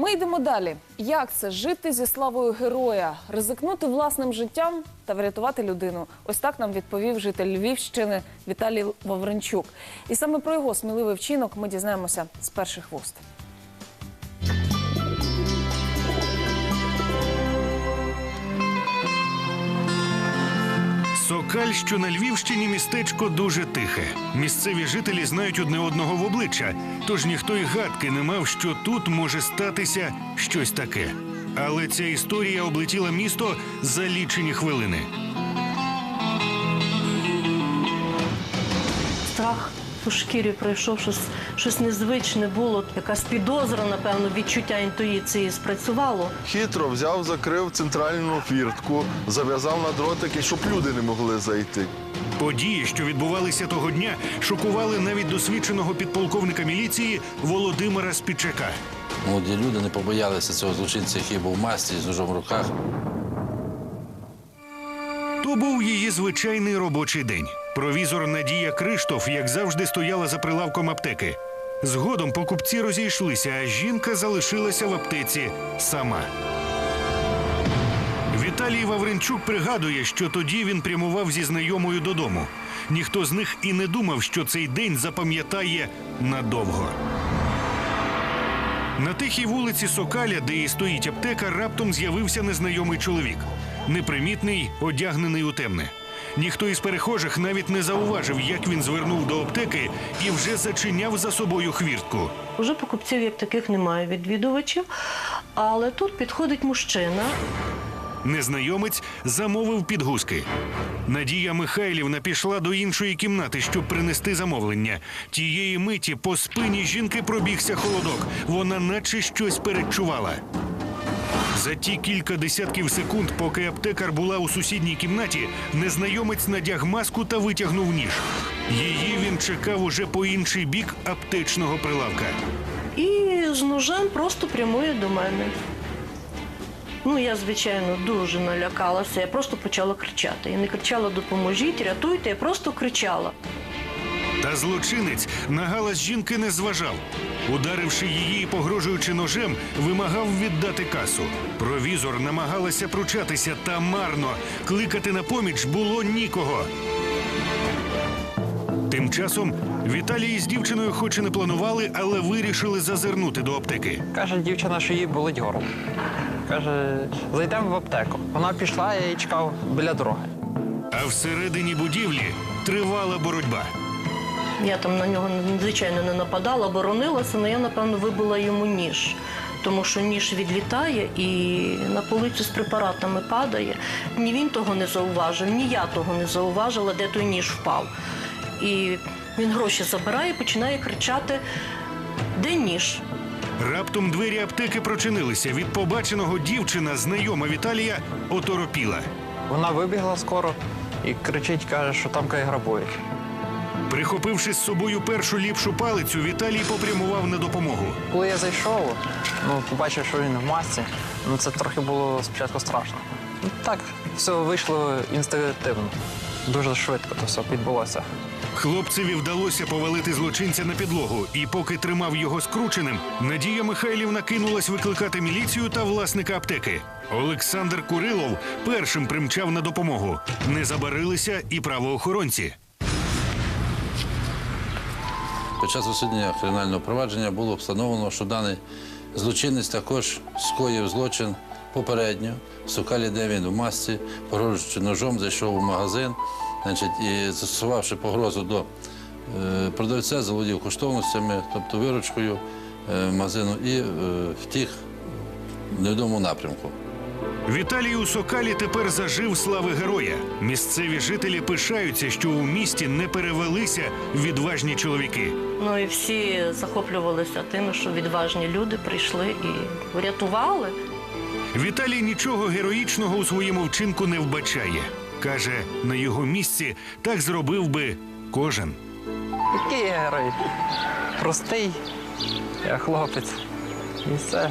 Ми йдемо далі. Як це жити зі славою героя, ризикнути власним життям та врятувати людину? Ось так нам відповів житель Львівщини Віталій Вавренчук. І саме про його сміливий вчинок ми дізнаємося з перших вуст. Сокаль, що на Львівщині, містечко дуже тихе. Місцеві жителі знають одне одного в обличчя, тож ніхто й гадки не мав, що тут може статися щось таке. Але ця історія облетіла місто за лічені хвилини. страх у шкірі пройшов, щось, щось незвичне було, якась підозра, напевно, відчуття інтуїції спрацювало. Хитро взяв, закрив центральну фіртку, зав'язав на дротики, щоб люди не могли зайти. Події, що відбувалися того дня, шокували навіть досвідченого підполковника міліції Володимира Спічака. Молоді люди не побоялися цього злочинця, який був в масці з ножом в руках. То був її звичайний робочий день. Провізор Надія Криштоф, як завжди, стояла за прилавком аптеки. Згодом покупці розійшлися, а жінка залишилася в аптеці сама. Віталій Вавренчук пригадує, що тоді він прямував зі знайомою додому. Ніхто з них і не думав, що цей день запам'ятає надовго. На тихій вулиці Сокаля, де і стоїть аптека, раптом з'явився незнайомий чоловік. Непримітний, одягнений у темне. Ніхто із перехожих навіть не зауважив, як він звернув до аптеки і вже зачиняв за собою хвіртку. Уже покупців як таких немає відвідувачів, але тут підходить мужчина. Незнайомець замовив підгузки. Надія Михайлівна пішла до іншої кімнати, щоб принести замовлення. Тієї миті по спині жінки пробігся холодок. Вона наче щось передчувала. За ті кілька десятків секунд, поки аптекар була у сусідній кімнаті, незнайомець надяг маску та витягнув ніж. Її він чекав уже по інший бік аптечного прилавка. І з ножем просто прямує до мене. Ну, я, звичайно, дуже налякалася. Я просто почала кричати. Я не кричала Допоможіть, рятуйте, я просто кричала. Та злочинець на галас жінки не зважав. Ударивши її і погрожуючи ножем, вимагав віддати касу. Провізор намагалася пручатися та марно. Кликати на поміч було нікого. Тим часом Віталій з дівчиною хоч і не планували, але вирішили зазирнути до аптеки. Каже дівчина, що їй болить горло. Каже, зайдемо в аптеку. Вона пішла, я її чекав біля дороги. А всередині будівлі тривала боротьба. Я там на нього звичайно не нападала, боронилася, але я, напевно, вибила йому ніж. Тому що ніж відлітає і на полицю з препаратами падає. Ні він того не зауважив, ні я того не зауважила, де той ніж впав. І він гроші забирає, починає кричати: де ніж? Раптом двері аптеки прочинилися. Від побаченого дівчина, знайома Віталія, оторопіла. Вона вибігла скоро і кричить, каже, що там кай грабують. Прихопивши з собою першу ліпшу палицю, Віталій попрямував на допомогу. Коли я зайшов, ну, побачив, що він в масці, ну це трохи було спочатку страшно. Ну, так, все вийшло інстинктивно. Дуже швидко це все відбулося. Хлопцеві вдалося повалити злочинця на підлогу, і поки тримав його скрученим, Надія Михайлівна кинулась викликати міліцію та власника аптеки. Олександр Курилов першим примчав на допомогу. Не забарилися і правоохоронці. Під час розслідування кримінального провадження було встановлено, що даний злочинець також скоїв злочин попередньо. В Сокалі, де він в масці, погрожуючи ножом, зайшов у магазин значить, і застосувавши погрозу до е, продавця, заволодів коштовностями, тобто виручкою е, магазину, і е, втік в невідомому напрямку. Віталій у Сокалі тепер зажив слави героя. Місцеві жителі пишаються, що у місті не перевелися відважні чоловіки. Ну і всі захоплювалися тим, що відважні люди прийшли і врятували. Віталій нічого героїчного у своєму вчинку не вбачає. Каже, на його місці так зробив би кожен. Який я герой? Простий, я хлопець. І все.